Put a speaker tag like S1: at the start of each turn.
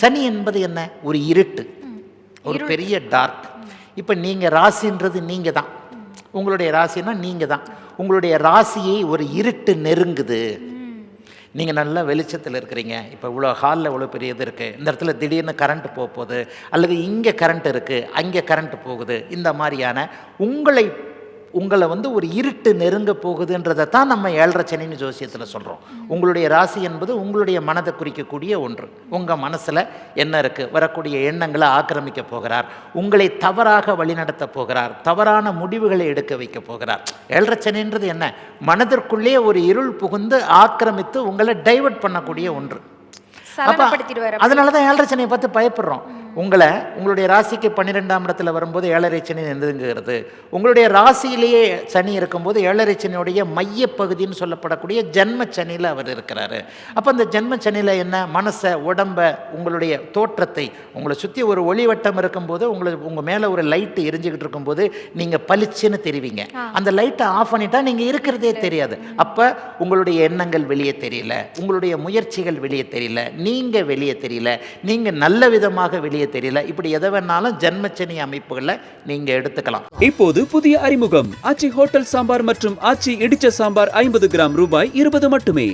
S1: சனி என்பது என்ன? ஒரு இருட்டு. ஒரு பெரிய டார்க் இப்போ நீங்கள் ராசின்றது நீங்கள் தான் உங்களுடைய ராசினா நீங்கள் தான் உங்களுடைய ராசியை ஒரு இருட்டு நெருங்குது. நீங்கள் நல்லா வெளிச்சத்தில் இருக்கிறீங்க. இப்போ இவ்வளோ ஹாலில் இவ்வளோ பெரிய இது இருக்குது இந்த இடத்துல திடீர்னு கரண்ட் போக போகுது. அல்லது இங்கே கரண்ட் இருக்குது அங்கே கரண்ட் போகுது. இந்த மாதிரியான உங்களை உங்களை வந்து ஒரு இருட்டு நெருங்க போகுதுன்றதை தான் நம்ம ஏழரை சனின்னு ஜோசியத்தில் சொல்கிறோம் உங்களுடைய ராசி என்பது உங்களுடைய மனதை குறிக்கக்கூடிய ஒன்று. உங்கள் மனசில் என்ன இருக்குது வரக்கூடிய எண்ணங்களை ஆக்கிரமிக்க போகிறார். உங்களை தவறாக வழிநடத்த போகிறார். தவறான முடிவுகளை எடுக்க வைக்க போகிறார். ஏழரை சனின்றது என்ன? மனதிற்குள்ளே ஒரு இருள் புகுந்து ஆக்கிரமித்து உங்களை டைவர்ட் பண்ணக்கூடிய ஒன்று.
S2: சலனப்படுத்திடுவார்
S1: அதனால தான் ஏழரை சனியை பார்த்து பயப்படுறோம். உங்களை உங்களுடைய ராசிக்கு பன்னிரெண்டாம் இடத்துல வரும்போது ஏழரை சனி நெருங்குகிறது உங்களுடைய ராசியிலேயே சனி இருக்கும்போது ஏழரை சனியுடைய மையப்பகுதின்னு சொல்லப்படக்கூடிய ஜென்ம சனியில் அவர் இருக்கிறாரு. அப்போ அந்த ஜென்ம சனியில் என்ன? மனசை உடம்ப உங்களுடைய தோற்றத்தை உங்களை சுற்றி ஒரு ஒளிவட்டம் இருக்கும்போது உங்களுக்கு உங்கள் மேலே ஒரு லைட்டு எரிஞ்சுக்கிட்டு இருக்கும்போது நீங்கள் பளிச்சுன்னு தெரிவிங்க. அந்த லைட்டை ஆஃப் பண்ணிட்டா நீங்கள் இருக்கிறதே தெரியாது. அப்போ உங்களுடைய எண்ணங்கள் வெளியே தெரியல. உங்களுடைய முயற்சிகள் வெளியே தெரியல. நீங்கள் வெளியே தெரியல நீங்கள் நல்ல விதமாக வெளியே தெரியல இப்படி எதை வேணாலும் ஜென்மச்சனி அமைப்புகளை நீங்கள் எடுத்துக்கலாம்.
S3: இப்போது புதிய அறிமுகம். ஆச்சி ஹோட்டல் சாம்பார் மற்றும் ஆச்சி இடிச்ச சாம்பார் ஐம்பது கிராம் ரூபாய் இருபது மட்டுமே.